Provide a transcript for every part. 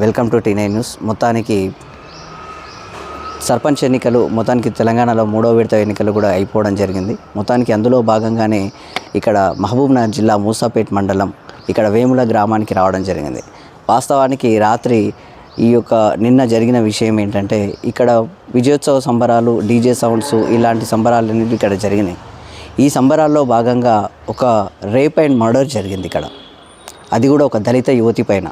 Welcome to T nine news. మొత్తానికి సర్పంచ్ ఎన్నికలు మొత్తానికి తెలంగాణలో మూడో విడత ఎన్నికలు కూడా అయిపోవడం జరిగింది. మొత్తానికి అందులో భాగంగానే ఇక్కడ మహబూబ్నగర్ జిల్లా మూసాపేట్ మండలం ఇక్కడ వేముల గ్రామానికి రావడం జరిగింది. వాస్తవానికి రాత్రి ఈ యొక్క నిన్న జరిగిన విషయం ఏంటంటే ఇక్కడ విజయోత్సవ సంబరాలు డీజే సౌండ్స్ ఇలాంటి సంబరాలు ఇక్కడ జరిగినాయి. ఈ సంబరాల్లో భాగంగా ఒక రేప్ అండ్ మర్డర్ జరిగింది ఇక్కడ. అది కూడా ఒక దళిత యువతి పైన.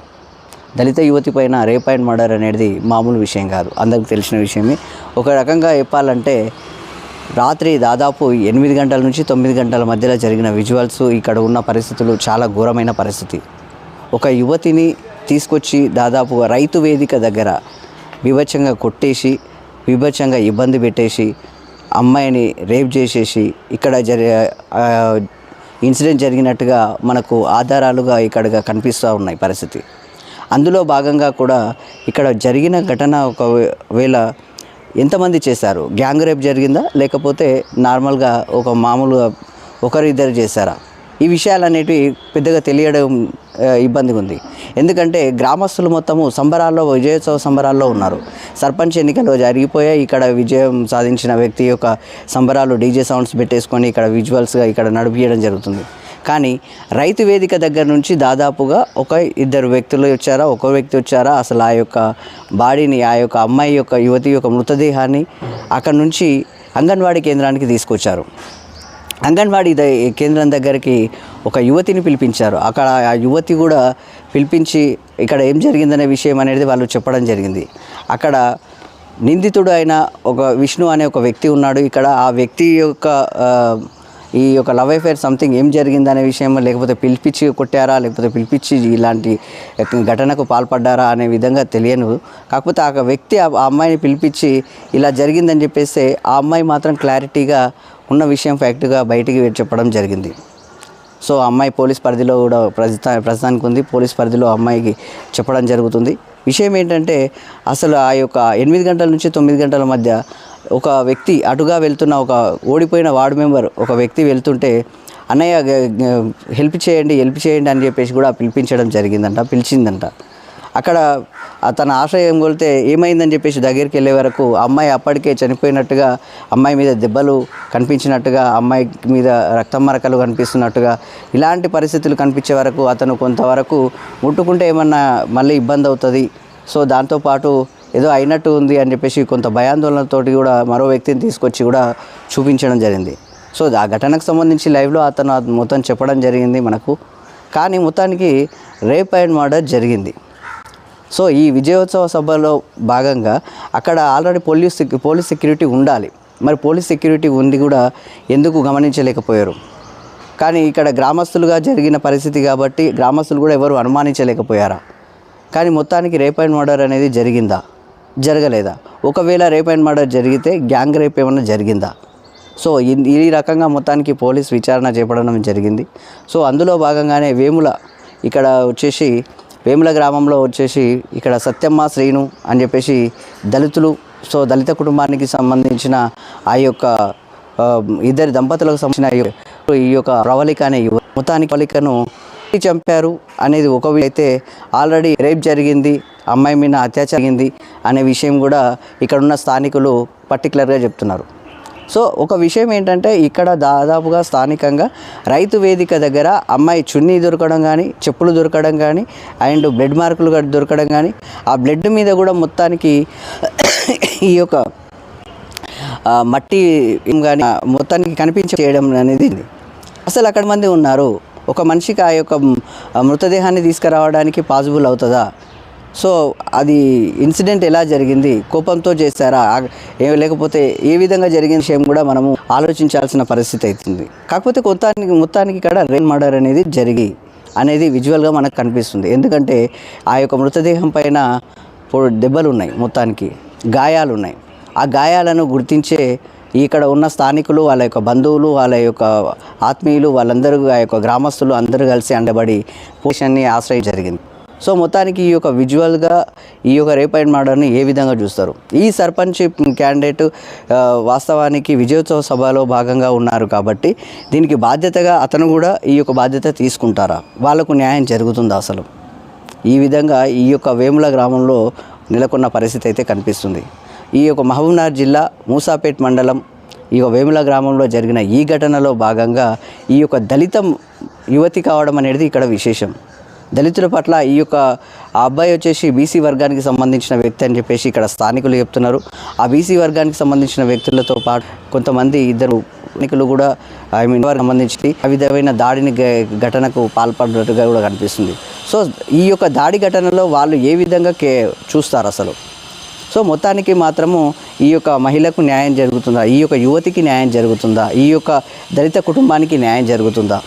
దళిత యువతి పైన రేప్ అండ్ మర్డర్ అనేది మామూలు విషయం కాదు. అందరికి తెలిసిన విషయమే. ఒక రకంగా చెప్పాలంటే రాత్రి దాదాపు ఎనిమిది గంటల నుంచి తొమ్మిది గంటల మధ్యలో జరిగిన విజువల్స్ ఇక్కడ ఉన్న పరిస్థితులు చాలా ఘోరమైన పరిస్థితి. ఒక యువతిని తీసుకొచ్చి దాదాపు రైతు వేదిక దగ్గర వివచ్చంగా కొట్టేసి విభత్సంగా ఇబ్బంది పెట్టేసి అమ్మాయిని రేప్ చేసేసి ఇక్కడ జరి ఇన్సిడెంట్ జరిగినట్టుగా మనకు ఆధారాలుగా ఇక్కడ కనిపిస్తూ ఉన్నాయి పరిస్థితి. అందులో భాగంగా కూడా ఇక్కడ జరిగిన ఘటన ఒకవేళ ఎంతమంది చేశారు? గ్యాంగ్ రేప్ జరిగిందా? లేకపోతే నార్మల్గా ఒక మామూలుగా ఒకరిద్దరు చేశారా? ఈ విషయాలు అనేటివి పెద్దగా తెలియడం ఇబ్బందిగా ఉంది ఎందుకంటే గ్రామస్తులు మొత్తము సంబరాల్లో విజయోత్సవ సంబరాల్లో ఉన్నారు. సర్పంచ్ ఎన్నికలు జరిగిపోయాయి. ఇక్కడ విజయం సాధించిన వ్యక్తి యొక్క సంబరాలు డీజే సౌండ్స్ పెట్టేసుకొని ఇక్కడ విజువల్స్గా ఇక్కడ నడిపించడం జరుగుతుంది. కానీ రైతు వేదిక దగ్గర నుంచి దాదాపుగా ఒక ఇద్దరు వ్యక్తులు వచ్చారా ఒక వ్యక్తి వచ్చారా? అసలు ఆ యొక్క బాడీని ఆ యొక్క అమ్మాయి యొక్క యువతి యొక్క మృతదేహాన్ని అక్కడ నుంచి అంగన్వాడీ కేంద్రానికి తీసుకొచ్చారు. అంగన్వాడీ ద- కేంద్రం దగ్గరికి ఒక యువతిని పిలిపించారు. అక్కడ ఆ యువతి కూడా పిలిపించి ఇక్కడ ఏం జరిగిందనే విషయం అనేది వాళ్ళు చెప్పడం జరిగింది. అక్కడ నిందితుడు అయిన ఒక విష్ణు అనే ఒక వ్యక్తి ఉన్నాడు. ఇక్కడ ఆ వ్యక్తి యొక్క ఈ యొక్క లవ్ అఫేర్ సంథింగ్ ఏం జరిగిందనే విషయం లేకపోతే పిలిపించి కొట్టారా లేకపోతే పిలిపించి ఇలాంటి ఘటనకు పాల్పడ్డారా అనే విధంగా తెలియను. కాకపోతే ఆ వ్యక్తి ఆ అమ్మాయిని పిలిపించి ఇలా జరిగిందని చెప్పేస్తే ఆ అమ్మాయి మాత్రం క్లారిటీగా ఉన్న విషయం ఫ్యాక్ట్గా బయటికి చెప్పడం జరిగింది. సో ఆ అమ్మాయి పోలీస్ పరిధిలో కూడా ప్రస్తుతా ప్రస్తుతానికి ఉంది. పోలీస్ పరిధిలో ఆ అమ్మాయికి చెప్పడం జరుగుతుంది. విషయం ఏంటంటే అసలు ఆ యొక్క ఎనిమిది గంటల నుంచి తొమ్మిది గంటల మధ్య ఒక వ్యక్తి అటుగా వెళ్తున్న ఒక ఓడిపోయిన వార్డు మెంబర్ ఒక వ్యక్తి వెళ్తుంటే అన్నయ్య హెల్ప్ చేయండి హెల్ప్ చేయండి అని చెప్పేసి కూడా పిలిపించడం జరిగిందంట పిలిచిందంట. అక్కడ తన ఆశ్రయం కొలితే ఏమైందని చెప్పేసి దగ్గరికి వెళ్ళే వరకు అమ్మాయి అప్పటికే చనిపోయినట్టుగా అమ్మాయి మీద దెబ్బలు కనిపించినట్టుగా అమ్మాయి మీద రక్తం మరకలు కనిపిస్తున్నట్టుగా ఇలాంటి పరిస్థితులు కనిపించే వరకు అతను కొంతవరకు ముట్టుకుంటే ఏమన్నా మళ్ళీ ఇబ్బంది అవుతుంది. సో దాంతోపాటు ఏదో అయినట్టు ఉంది అని చెప్పేసి కొంత భయాందోళనతోటి కూడా మరో వ్యక్తిని తీసుకొచ్చి కూడా చూపించడం జరిగింది. సో ఆ ఘటనకు సంబంధించి లైవ్లో అతను మొత్తం చెప్పడం జరిగింది మనకు. కానీ మొత్తానికి రేప్ అండ్ మర్డర్ జరిగింది. సో ఈ విజయోత్సవ సభలో భాగంగా అక్కడ ఆల్రెడీ పోలీస్ పోలీస్ సెక్యూరిటీ ఉండాలి. మరి పోలీస్ సెక్యూరిటీ ఉంది కూడా ఎందుకు గమనించలేకపోయారు? కానీ ఇక్కడ గ్రామస్తులుగా జరిగిన పరిస్థితి కాబట్టి గ్రామస్తులు కూడా ఎవరు అనుమానించలేకపోయారా? కానీ మొత్తానికి రేప్ అండ్ మర్డర్ అనేది జరిగిందా? జరగలేదా? ఒకవేళ రేప్ అండ్ మర్డర్ జరిగితే గ్యాంగ్ రేప్ ఏమైనా జరిగిందా? సో ఈ- రకంగా మొత్తానికి పోలీస్ విచారణ చేపడడం జరిగింది. సో అందులో భాగంగానే వేముల ఇక్కడ వచ్చేసి వేముల గ్రామంలో వచ్చేసి ఇక్కడ సత్యమ్మ శ్రీను అని చెప్పేసి దళితులు సో దళిత కుటుంబానికి సంబంధించిన ఆ యొక్క ఇద్దరి దంపతులకు సంబంధించిన ఈ యొక్క- ప్రవళిక అనే మొత్తానికి ప్రవళికను చంపారు అనేది ఒక అయితే ఆల్రెడీ రేప్ జరిగింది. అమ్మాయి మీద అత్యాచారం జరిగింది అనే విషయం కూడా ఇక్కడ ఉన్న స్థానికులు పర్టికులర్గా చెప్తున్నారు. సో ఒక విషయం ఏంటంటే ఇక్కడ దాదాపుగా స్థానికంగా రైతు వేదిక దగ్గర అమ్మాయి చున్నీ దొరకడం కానీ చెప్పులు దొరకడం కానీ అండ్ బ్లడ్ మార్కులు దొరకడం కానీ ఆ బ్లడ్ మీద కూడా మొత్తానికి ఈ యొక్క మట్టి కానీ మొత్తానికి కనిపించ చేయడం అనేది అసలు అక్కడ మంది ఉన్నారు. ఒక మనిషికి ఆ యొక్క మృతదేహాన్ని తీసుకురావడానికి పాసిబుల్ అవుతుందా? సో అది ఇన్సిడెంట్ ఎలా జరిగింది? కోపంతో చేశారా? లేకపోతే ఏ విధంగా జరిగిన విషయం కూడా మనము ఆలోచించాల్సిన పరిస్థితి అవుతుంది కాకపోతే కొంతానికి మొత్తానికి ఇక్కడ రెయిన్ మర్డర్ అనేది జరిగి అనేది విజువల్గా మనకు కనిపిస్తుంది. ఎందుకంటే ఆ యొక్క మృతదేహం పైన దెబ్బలు ఉన్నాయి మొత్తానికి గాయాలు ఉన్నాయి ఆ గాయాలను గుర్తించే ఇక్కడ ఉన్న స్థానికులు వాళ్ళ యొక్క బంధువులు వాళ్ళ యొక్క ఆత్మీయులు వాళ్ళందరూ ఆ యొక్క గ్రామస్తులు అందరూ కలిసి అండబడి పోషన్ని ఆశ్రయం జరిగింది. సో మొత్తానికి ఈ యొక్క విజువల్గా ఈ యొక్క రేప్ అండ్ మర్డర్ని ఏ విధంగా చూస్తారు? ఈ సర్పంచ్ క్యాండిడేట్ వాస్తవానికి విజయోత్సవ సభలో భాగంగా ఉన్నారు కాబట్టి దీనికి బాధ్యతగా అతను కూడా ఈ యొక్క బాధ్యత తీసుకుంటారా? వాళ్ళకు న్యాయం జరుగుతుందా అసలు? ఈ విధంగా ఈ యొక్క వేముల గ్రామంలో నెలకొన్న పరిస్థితి అయితే కనిపిస్తుంది. ఈ యొక్క మహబూబ్నగర్ జిల్లా మూసాపేట్ మండలం ఈ యొక్క వేముల గ్రామంలో జరిగిన ఈ ఘటనలో భాగంగా ఈ యొక్క దళితం యువతి కావడం అనేది ఇక్కడ విశేషం. దళితుల పట్ల ఈ యొక్క ఆ అబ్బాయి వచ్చేసి బీసీ వర్గానికి సంబంధించిన వ్యక్తి అని చెప్పేసి ఇక్కడ స్థానికులు చెప్తున్నారు. ఆ బీసీ వర్గానికి సంబంధించిన వ్యక్తులతో పాటు కొంతమంది ఇద్దరు స్థానికులు కూడా ఐ మీన్ వారికి సంబంధించి ఆ విధమైన దాడిని ఘటనకు పాల్పడినట్టుగా కూడా కనిపిస్తుంది. సో ఈ యొక్క దాడి ఘటనలో వాళ్ళు ఏ విధంగా కే చూస్తారు అసలు? సో మొత్తానికి మాత్రము ఈ యొక్క మహిళకు న్యాయం జరుగుతుందా? ఈ యొక్క యువతికి న్యాయం జరుగుతుందా? ఈ యొక్క దళిత కుటుంబానికి న్యాయం జరుగుతుందా?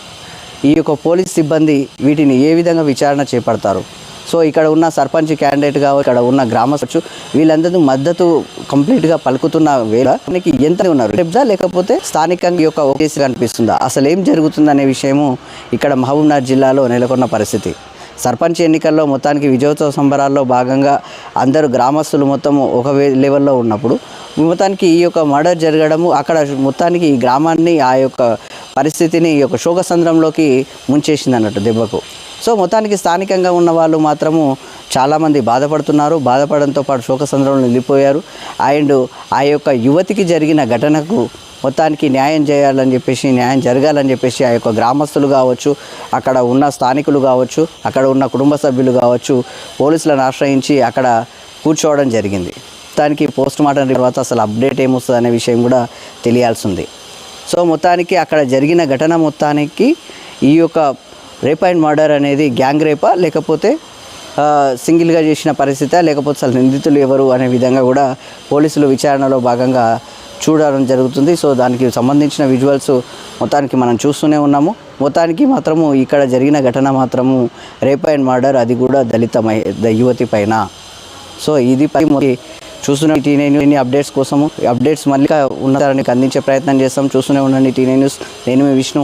ఈ యొక్క పోలీస్ సిబ్బంది వీటిని ఏ విధంగా విచారణ చేపడతారు? సో ఇక్కడ ఉన్న సర్పంచ్ క్యాండిడేట్ కావచ్చు ఇక్కడ ఉన్న గ్రామస్తు వీళ్ళందరూ మద్దతు కంప్లీట్గా పలుకుతున్న వేళ మనకి ఎంత ఉన్నారు? చెప్దా లేకపోతే స్థానికంగా ఈ యొక్క ఓకేసి కనిపిస్తుందా? అసలు ఏం జరుగుతుందనే విషయము ఇక్కడ మహబూబ్నగర్ జిల్లాలో నెలకొన్న పరిస్థితి. సర్పంచ్ ఎన్నికల్లో మొత్తానికి విజయోత్సవ సంబరాల్లో భాగంగా అందరూ గ్రామస్తులు మొత్తం ఒక వే- లెవెల్లో ఉన్నప్పుడు మొత్తానికి ఈ యొక్క మర్డర్ జరగడము అక్కడ మొత్తానికి ఈ గ్రామాన్ని ఆ యొక్క పరిస్థితిని ఈ యొక్క శోకసంద్రంలోకి ముంచేసింది అన్నట్టు దెబ్బకు. సో మొత్తానికి స్థానికంగా ఉన్న వాళ్ళు మాత్రము చాలామంది బాధపడుతున్నారు. బాధపడంతో పాటు శోకసంద్రంలో నిలిపోయారు. అండ్ ఆ యొక్క యువతికి జరిగిన ఘటనకు మొత్తానికి న్యాయం చేయాలని చెప్పేసి న్యాయం జరగాలని చెప్పేసి ఆ యొక్క గ్రామస్తులు కావచ్చు అక్కడ ఉన్న స్థానికులు కావచ్చు అక్కడ ఉన్న కుటుంబ సభ్యులు కావచ్చు పోలీసులను ఆశ్రయించి అక్కడ కూర్చోవడం జరిగింది. మొత్తానికి పోస్ట్ మార్టం తర్వాత అసలు అప్డేట్ ఏమొస్తుంది అనే విషయం కూడా తెలియాల్సి ఉంది. సో మొత్తానికి అక్కడ జరిగిన ఘటన మొత్తానికి ఈ యొక్క రేప్ అండ్ మర్డర్ అనేది గ్యాంగ్ రేపా? లేకపోతే సింగిల్గా చేసిన పరిస్థితి? లేకపోతే అసలు నిందితులు ఎవరు అనే విధంగా కూడా పోలీసులు విచారణలో భాగంగా చూడడం జరుగుతుంది. సో దానికి సంబంధించిన విజువల్స్ మొత్తానికి మనం చూస్తూనే ఉన్నాము. మొత్తానికి మాత్రము ఇక్కడ జరిగిన ఘటన మాత్రము రేప్ అండ్ మర్డర్ అది కూడా దళిత ద- యువతి పైన. సో ఇది పై చూస్తూనే టీనే న్యూస్ అప్డేట్స్ కోసము. అప్డేట్స్ మళ్ళీ ఉన్నతానికి అందించే ప్రయత్నం చేస్తాం. చూస్తూనే ఉండండి టీనే న్యూస్ నేను మీ విష్ణు.